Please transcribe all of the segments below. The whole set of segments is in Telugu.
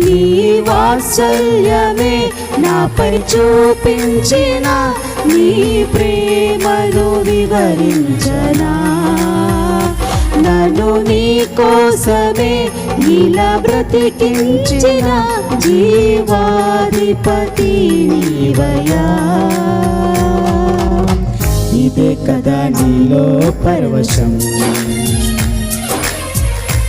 నీ వాత్సల్యమే నాపై చూపించిన నీ ప్రేమను వివరించనా. నన్ను నీ కోసమే నీలా బ్రతికించిన జీవాధిపతి నీవయా ఇదే కదా నీలో పరవశం.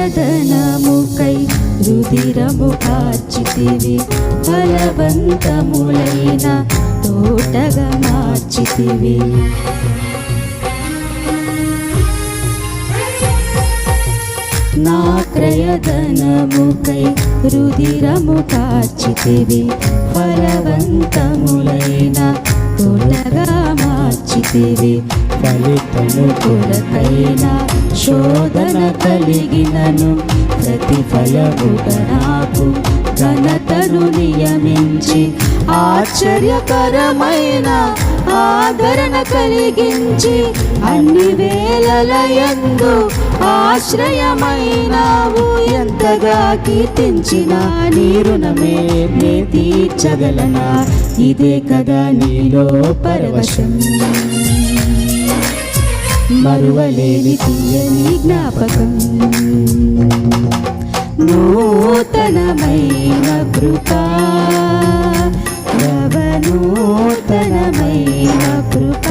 క్రయధనముకై రుధిరము కార్చితివి ఫలవంతములైన తోటగా మార్చితివి. నా క్రయధనముకై రుధిరము కార్చితివి ఫలవంతములైన తోటగా మార్చితివి. ఫలితము కొరకైన శోధన కలిగినను ప్రతిఫలముగా నాకు ఘనతను నియమించి ఆశ్చర్యకరమైన ఆదరణ కలిగించి అన్ని వేళలయందు ఆశ్రయమైనావు. ఎంతగా కీర్తించిన నీ రుణమే నే తీర్చగలనా? ఇదే కదా నీలో పరవశం. మరువలేని తీయని జ్ఞాపకం. నూతనమైన కృప. నవనూతనమైన కృప.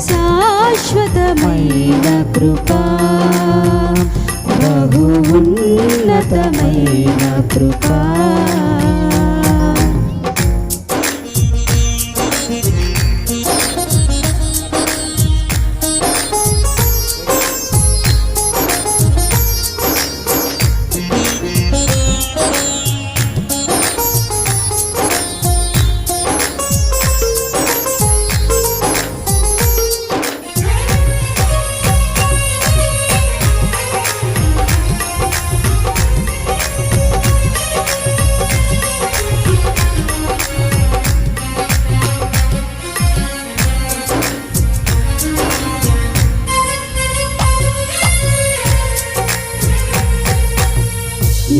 శాశ్వతమైన కృప. బహు ఉన్నతమైన కృపా.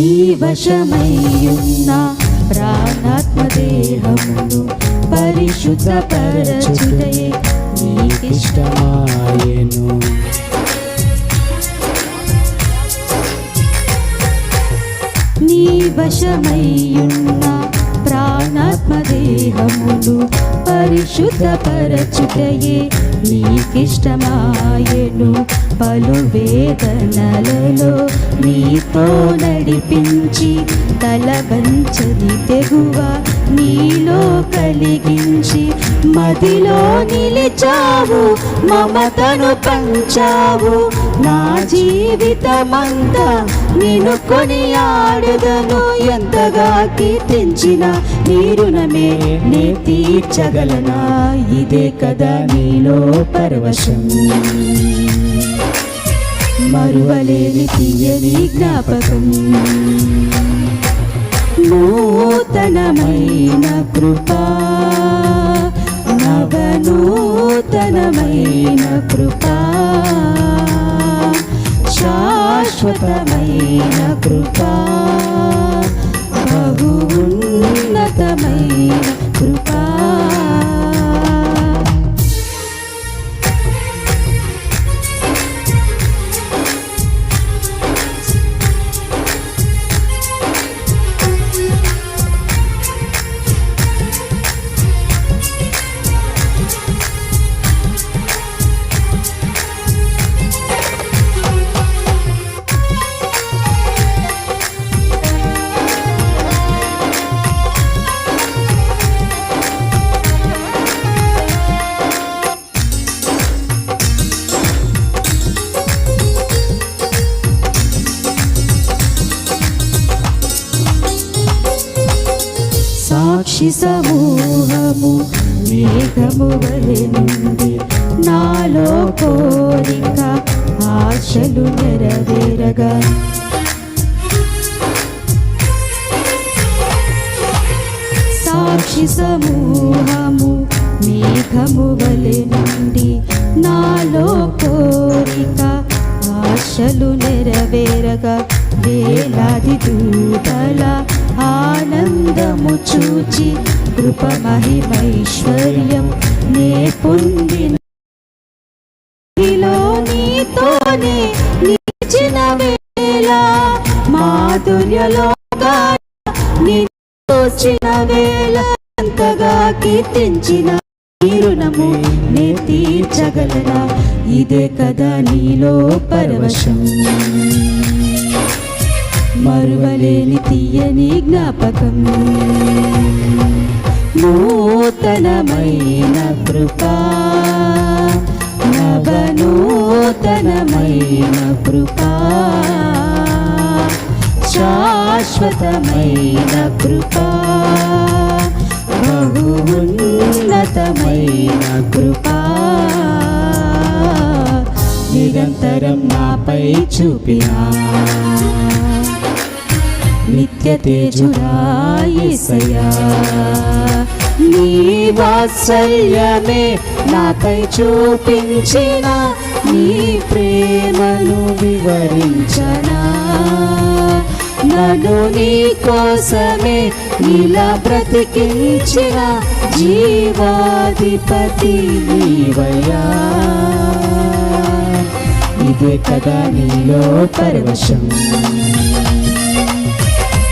నీ వశమయ్యున్న ప్రాణాత్మ దేహమును పరిశుద్ధ పరచుటయే నీకిష్టమాయెను. నీ వశమయ్యున్న ప్రాణాత్మ దేహమును పరిశుద్ధ పరచుటయే నీకిష్టమాయను పలు వేదనలలో నీతో నడిపించి తల తెగువ నీలో కలిగించి మదిలో నిలిచావు మమతను పంచావు. నా జీవితమంతా నేను కొని ఆడుదను ఎంతగా కీర్తించిన నీరునమే నే తీర్చగలనా? ఇదే కదా నీలో పరవశం. మరువలేని తీయని జ్ఞాపకం. నూతనమైన కృపా. నవనూతనమైన కృపా. శాశ్వతమైన కృపా. బహు ఉన్నతమైన కృపా. పక్షి సమూహము మేఘము వలె నాలో కోరిక ఆశలు నెరవేరగా. సాక్షి సమూహము మేఘము వలె నుండి నాలో కోరిక ఆశలు నెరవేరగా. వేలాది దూతల ఆనందము చూచి కృప మహిమైశ్వర్యం నే పొందిన నీలో నీతోనే నిలిచిన వేళ మాధుర్యలో నిన్న వేళ అంతగా కీర్తించిన రుణము నే తీర్చగలరా ఇదే కదా నీలో పరవశం. మరువలేని తీయని జ్ఞాపకం. నూతనమైన కృపా. నవనూతనమైన కృపా. శాశ్వతమైన కృపా. బహు ఉన్నతమైన కృపా. నిరంతరం నాపై చూపినా. నిత్య తేజురాయసయా నీ వాత్సల్యమే నాపై చూపించిన నీ ప్రేమను వివరించనా నన్ను నీ కోసమే ఇలా బ్రతికించిన జీవాధిపతి నీవయా ఇదే కదా నీలో పరవశం